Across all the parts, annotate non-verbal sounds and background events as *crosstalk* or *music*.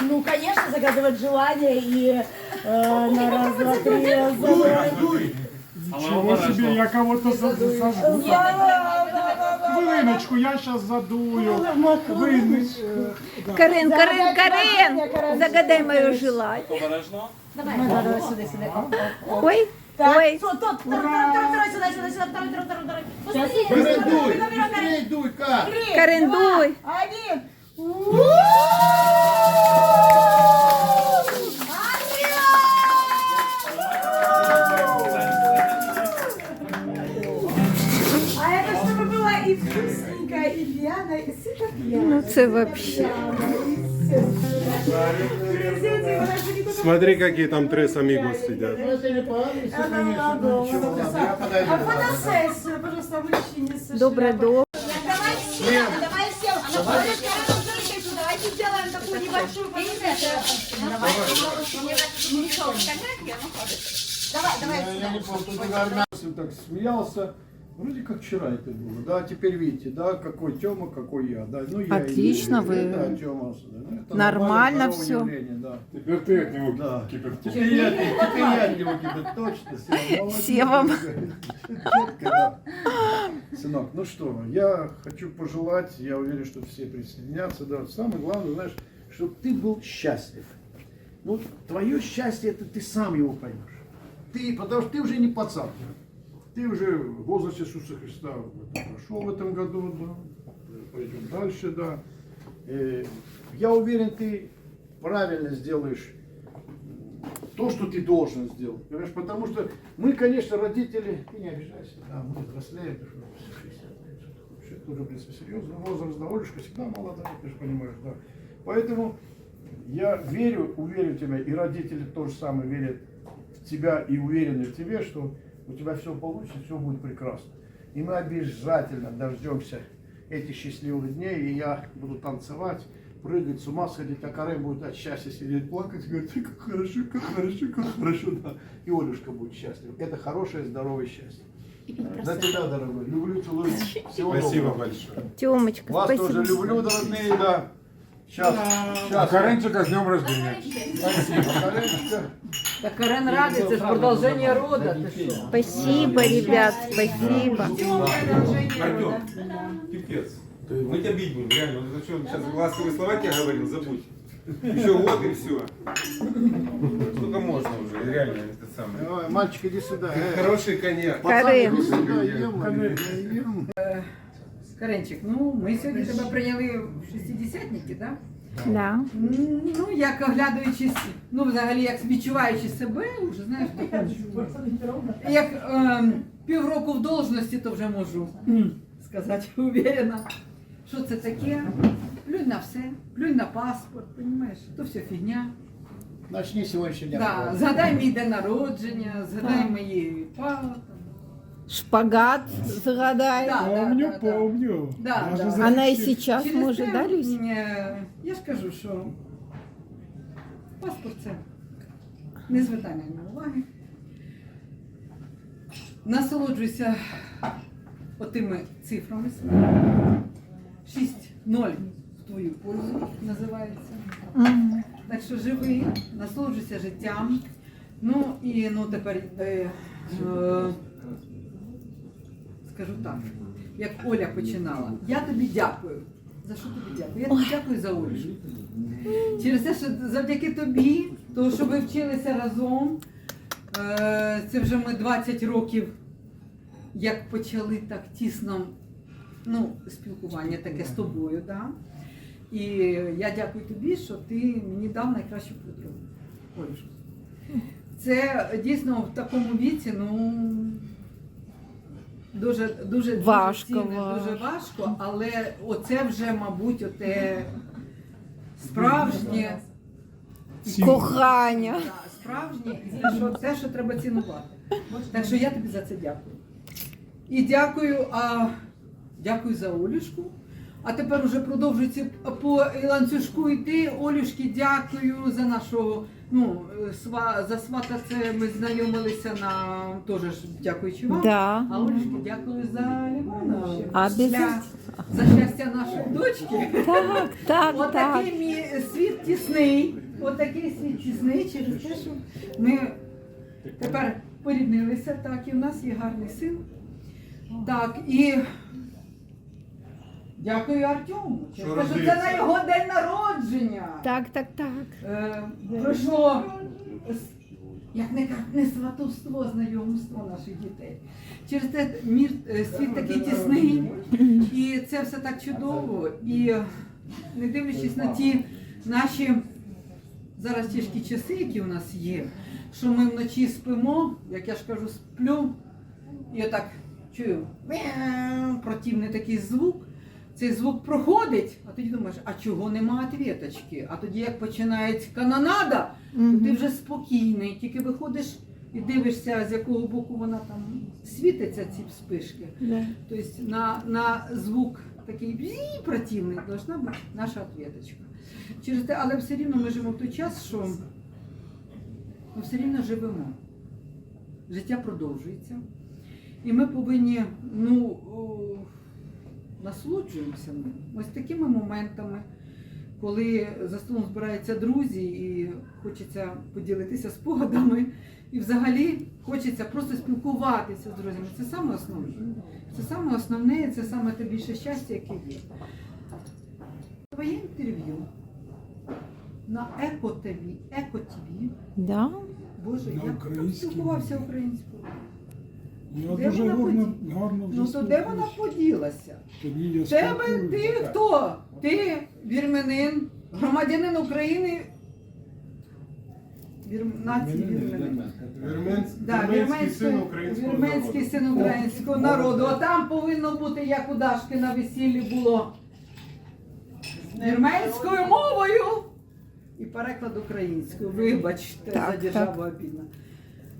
Ну, конечно, загадывать желание и э, на раз, два, три загадывать. Ничего себе, я кого-то за- Хвилиночку, я зараз задую. Ви не- е, Карин, Карин, Карин, загадай мое желание. Давай, давай, сюда, сюда. Ой, ой, тот, тот, второй, второй, второй, сюда, сюда, Ну это вообще. Смотри, какие там трес амигос сидят. Доброе добро. Давай все, давай все. Давайте сделаем такую. Я не так смеялся. Вроде как вчера это было, да, теперь видите, да, какой Тёма, какой я, да, ну я Отлично и, вы. да, Тёма, да, ну, это Нормально здоровое всё. явление, да. Тепер ти від нього Да. киперту. Теперь я, теперь я от него кипят, точно, Сева, *laughs* молодец. Севом. Четко, да. Сынок, ну что, я хочу пожелать, я уверен, что все присоединятся, да, самое главное, знаешь, чтобы ты был счастлив. Ну, твое счастье, это ты сам его поймешь. Ты, потому что ты уже не пацан. Ты уже в возрасте Иисуса Христа прошел в этом году, да. Пойдем дальше, да. Э, Я уверен, ты правильно сделаешь то, что ты должен сделать. Понимаешь? Потому что мы, конечно, родители, ты не обижайся, да, мы взрослеем, ты что, 60 лет, что ты хочешь. Это уже, в принципе, серьезный возраст, да, Олюшка всегда молодая, ты же понимаешь, да. Поэтому я верю, уверен в тебя, и родители тоже самое верят в тебя и уверены в тебе, что у тебя все получится, все будет прекрасно. И мы обязательно дождемся этих счастливых дней, и я буду танцевать, прыгать, с ума сходить, а Карен будет от счастья сидеть, плакать, говорить, «Ой, как хорошо, как хорошо, как хорошо, да. И Олюшка будет счастлива. Это хорошее, здоровое счастье. За тебя, дорогой. Люблю, целую. Всего Спасибо доброго. большое. Тёмочка, Вас тоже спасибо. люблю, дорогие, да. Сейчас, А сейчас. Каренчика з днем рождения. Спасибо, Кареночка. Так Карен радий, це ж продовження рода. Ти що? Спасибо, ребят, спасибо. Артем, пипец. Мы тебя бить будем, реально. Вот это что, сейчас ласковые слова тебе говорил, забудь. Еще год и все. Сколько можно уже, реально, это самое. Давай, мальчик, иди сюда. Э, Хороший коньяк. Карен. иди сюда. Каренчик, ну ми сьогодні тебе прийняли в шестидесятники, так? Да. Ну, як оглядуючись, ну взагалі як відчуваючи себе, вже знаєш, так, як ем, півроку в должності, то вже можу сказати *laughs* уверена, що це таке. Плюнь на все, плюнь на паспорт, розумієш, то все фігня. Начни день. Да, згадай мій день народження, згадай мої па. Шпагат загадай. Да, да, Помню, да, да. помню. Да, Даже да. Она и сейчас Через может, те, да, Люсь? Я ж кажу, що паспорт це не звертай на уваги. Насолоджуйся отими цифрами. 6-0 в твою пользу називається. Мгм. Так що живи, насолоджуйся життям. Ну і ну тепер е, е, скажу так, як Оля починала. Я тобі дякую. За що тобі дякую? Я тобі дякую за Олю. Через те, що завдяки тобі, то що ви вчилися разом. Е, це вже ми 20 років, як почали так тісно ну, спілкування таке з тобою. Да? І я дякую тобі, що ти мені дав найкращу подругу. Це дійсно в такому віці, ну дуже дуже Важко, дуже, цінне, важко. дуже важко, але оце вже, мабуть, оте справжнє Кохання. да, справжнє і те, що, те, що треба цінувати. Так що я тобі за це дякую. І дякую, а Дякую за Олюшку. А тепер уже продовжується по ланцюжку йти. Олюшки, дякую за нашого. Ну, сва, за свата це ми знайомилися на теж дякуючи вам. Да. А Олюшки, дякую за Лімона. Обязательно. За щастя нашої дочки. Так, так, От так. такий мій світ тісний. От такий світ тісний через те, що ми тепер поріднилися, так, і в нас є гарний син. Так, і дякую Артему. Що кажу, це на його день народження. Так, так, так. Е, пройшло як не, як не сватовство, знайомство наших дітей. Через те мір е, світ такий тісний, і це все так чудово. І не дивлячись на ті наші зараз тяжкі часи, які у нас є, що ми вночі спимо, як я ж кажу, сплю, і отак чую противний такий звук. Цей звук проходить, а тоді думаєш, а чого нема отвіточки? А тоді як починається канонада, то ти вже спокійний, тільки виходиш і дивишся, з якого боку вона там світиться, ці вспишки. Тобто на, на звук такий противний должна бути наша ответочка. Через те, але все рівно ми живемо в той час, що ми все рівно живемо. Життя продовжується. І ми повинні, ну, насолоджуємося ним. Ось такими моментами, коли за столом збираються друзі і хочеться поділитися спогадами. І взагалі хочеться просто спілкуватися з друзями. Це саме основне. Це саме основне, це саме те більше щастя, яке є. Твоє інтерв'ю на Еко ТВ, Еко ТВ. Да? Боже, українській спілкувався українською. Я Де дуже вона гарно, поді- гарно вже Ну то де вона поділася? Тоді я Тебе ти хто? Ти вірменин, громадянин України. Вір... Нації вірменин. Вірменський, Да, вірменський вірменський, син українського вірменський народу. син українського народу. А там повинно бути, як у Дашки на весіллі було вірменською мовою і переклад українською. Вибачте Так, за державу обідно.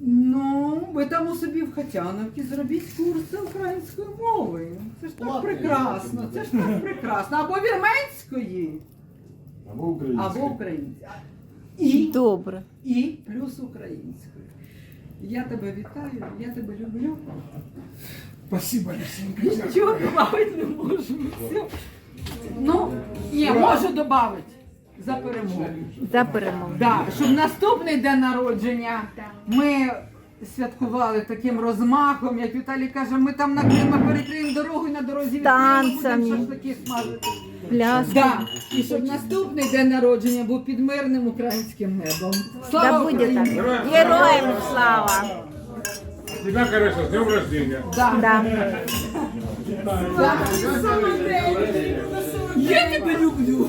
Ну, ви там у собі в Хатяновці зробіть курси української мови. Це ж так прекрасно, це ж так прекрасно. Або вірменської, Або український. або української. І Добре. і плюс українською. Я тебе вітаю, я тебе люблю. Спасибо, Лисенька. Нічого додати не можу. Все. Ну, ні, можу додати за перемогу. За перемогу. Да, щоб наступний день народження ми святкували таким розмахом, як Віталій каже, ми там накриємо, перекриємо дорогу і на дорозі Танцями. будемо шашлики смажити. Пляс. Да. І щоб наступний день народження був під мирним українським небом. Да Слава буде Україні! так. Героям слава. Тебя, конечно, с днем рождения. Да. Да. Я тебе люблю.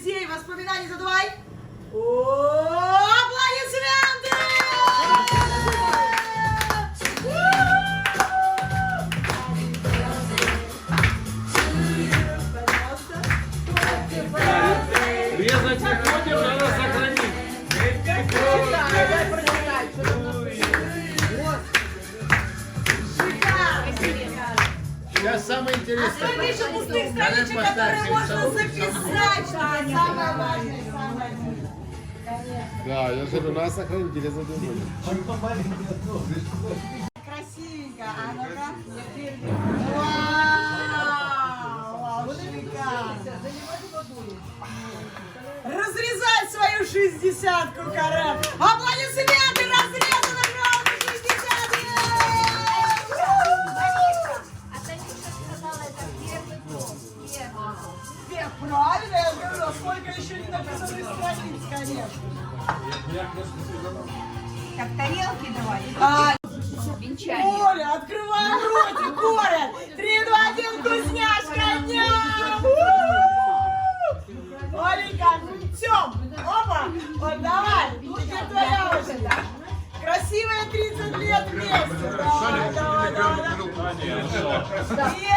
встреч, друзей, воспоминаний. Задувай! О, самое интересное. А сколько еще пустых страничек, которые можно записать? Самое важное, самое важное. Да, я же говорю, надо сохранить или задумали. Красивенько. А ну-ка. Вау! Вау, шикарно. Разрезай свою шестидесятку, Карен. Аплодисменты сколько еще не написано страниц, конечно. Так, тарелки давай. А, Венчание. Оля, открываем ротик, Оля! Три, два, один, вкусняшка дня! У-у-у! Оленька, Тём, опа, вот давай, теперь твоя очередь. Красивые 30 лет вместе. Давай, давай, давай, давай.